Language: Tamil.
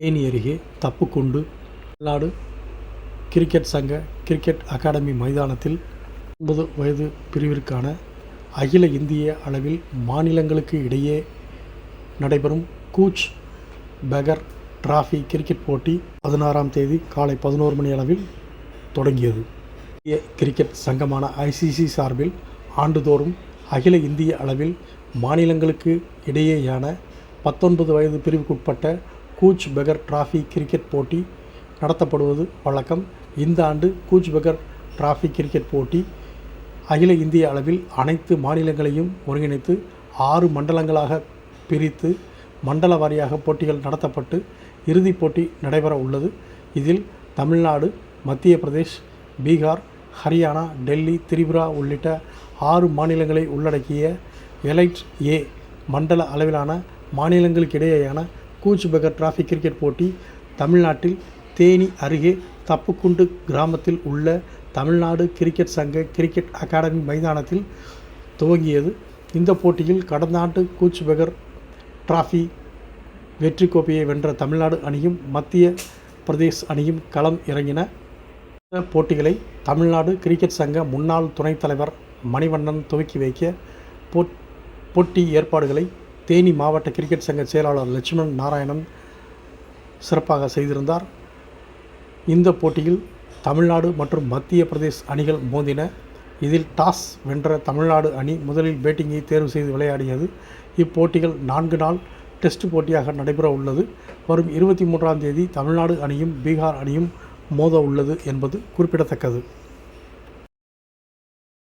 தேனி அருகே தப்புக்குண்டு தமிழ்நாடு கிரிக்கெட் சங்க கிரிக்கெட் அகாடமி மைதானத்தில் ஒன்பது வயது பிரிவிற்கான அகில இந்திய அளவில் மாநிலங்களுக்கு இடையே நடைபெறும் கூச் பெகர் டிராஃபி கிரிக்கெட் போட்டி பதினாறாம் தேதி காலை பதினோரு மணி அளவில் தொடங்கியது. இந்திய கிரிக்கெட் சங்கமான ஐசிசி சார்பில் ஆண்டுதோறும் அகில இந்திய அளவில் மாநிலங்களுக்கு இடையேயான பத்தொன்பது வயது பிரிவுக்குட்பட்ட கூச் பெகர் டிராஃபி கிரிக்கெட் போட்டி நடத்தப்படுவது வழக்கம். இந்த ஆண்டு கூச் பெகர் டிராஃபி கிரிக்கெட் போட்டி அகில இந்திய அளவில் அனைத்து மாநிலங்களையும் ஒருங்கிணைத்து ஆறு மண்டலங்களாக பிரித்து மண்டல வாரியாக போட்டிகள் நடத்தப்பட்டு இறுதிப் போட்டி நடைபெற உள்ளது. இதில் தமிழ்நாடு மத்திய பிரதேஷ் பீகார் ஹரியானா டெல்லி திரிபுரா உள்ளிட்ட ஆறு மாநிலங்களை உள்ளடக்கிய எலைட் ஏ மண்டல அளவிலான மாநிலங்களுக்கிடையேயான கூச் பெகர் டிராஃபி கிரிக்கெட் போட்டி தமிழ்நாட்டில் தேனி அருகே தப்புக்குண்டு கிராமத்தில் உள்ள தமிழ்நாடு கிரிக்கெட் சங்க கிரிக்கெட் அகாடமி மைதானத்தில் துவங்கியது. இந்த போட்டியில் கடந்த ஆண்டு கூச் பெகர் டிராஃபி வெற்றி கோப்பையை வென்ற தமிழ்நாடு அணியும் மத்திய பிரதேஷ் அணியும் களம் இறங்கின. போட்டிகளை தமிழ்நாடு கிரிக்கெட் சங்க முன்னாள் துணைத் தலைவர் மணிவண்ணன் துவக்கி வைக்க போட் போட்டி ஏற்பாடுகளை தேனி மாவட்ட கிரிக்கெட் சங்க செயலாளர் லட்சுமணன் நாராயணன் சிறப்பாக செய்திருந்தார். இந்த போட்டியில் தமிழ்நாடு மற்றும் மத்திய பிரதேஷ் அணிகள் மோதின. இதில் டாஸ் வென்ற தமிழ்நாடு அணி முதலில் பேட்டிங்கை தேர்வு செய்து விளையாடியது. இப்போட்டிகள் நான்கு நாள் டெஸ்ட் போட்டியாக நடைபெற உள்ளது. வரும் இருபத்தி மூன்றாம் தேதி தமிழ்நாடு அணியும் பீகார் அணியும் மோத உள்ளது என்பது குறிப்பிடத்தக்கது.